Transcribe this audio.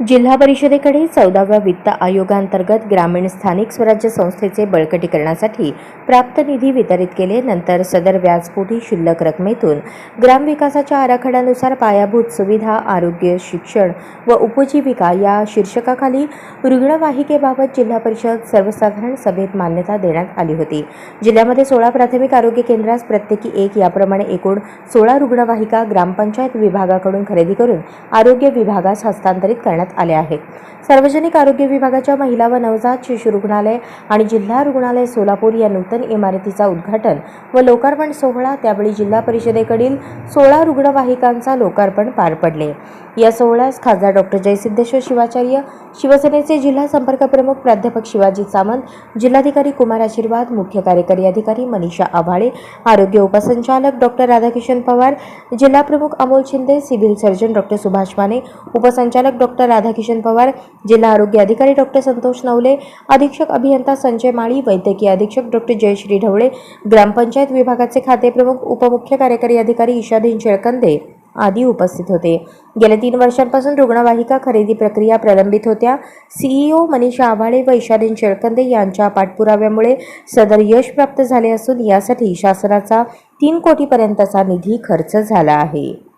जिल्हा परिषदेकडे चौदाव्या वित्त आयोगांतर्गत ग्रामीण स्थानिक स्वराज्य संस्थेचे बळकटीकरणासाठी प्राप्त निधी वितरित केले नंतर सदर व्याजपोटी शिल्लक रकमेतून ग्रामविकासाच्या आराखड्यानुसार पायाभूत सुविधा आरोग्य शिक्षण व उपजीविका या शीर्षकाखाली रुग्णवाहिकेबाबत जिल्हा परिषद सर्वसाधारण सभेत मान्यता देण्यात आली होती. जिल्ह्यामध्ये सोळा प्राथमिक आरोग्य केंद्रास प्रत्येकी एक याप्रमाणे एकूण सोळा रुग्णवाहिका ग्रामपंचायत विभागाकडून खरेदी करून आरोग्य विभागास हस्तांतरित करण्यात आल्या आहेत सार्वजनिक आरोग्य विभागाच्या महिला व नवजात शिशु रुग्णालय आणि जिल्हा रुग्णालय सोलापूर या नूतन इमारतीचा उद्घाटन व लोकार्पण सोहळा त्यावेळी जिल्हा परिषदेकडील सोळा रुग्णवाहिकांचा लोकार्पण पार पडले. या सोहळ्यास खासदार डॉक्टर जयसिद्धेश्वर शिवाचार्य शिवसेनेचे जिल्हा संपर्क प्रमुख प्राध्यापक शिवाजी सामंत जिल्हाधिकारी कुमार आशीर्वाद मुख्य कार्यकारी अधिकारी मनीषा आभाळे आरोग्य उपसंचालक डॉक्टर राधाकिशन पवार जिल्हा प्रमुख Amol Shinde civil surgeon doctor Subhash Mane उपसंचालक डॉक्टर राधाकिशन पवार जिल्हा आरोग्य अधिकारी डॉक्टर संतोष नवले अधीक्षक अभियंता संजय माळी वैद्यकीय अधीक्षक डॉक्टर जयश्री ढवळे ग्रामपंचायत विभागाचे खाते प्रमुख उपमुख्य कार्यकारी अधिकारी ईशादीन शेळकंदे आदी उपस्थित होते. गेल्या तीन वर्षांपासून रुग्णवाहिका खरेदी प्रक्रिया प्रलंबित होत्या. सीईओ मनीषा आव्हाळे व ईशादीन शेळकंदे यांच्या पाठपुराव्यामुळे सदर यश प्राप्त झाले असून यासाठी शासनाचा तीन कोटीपर्यंतचा निधी खर्च झाला आहे.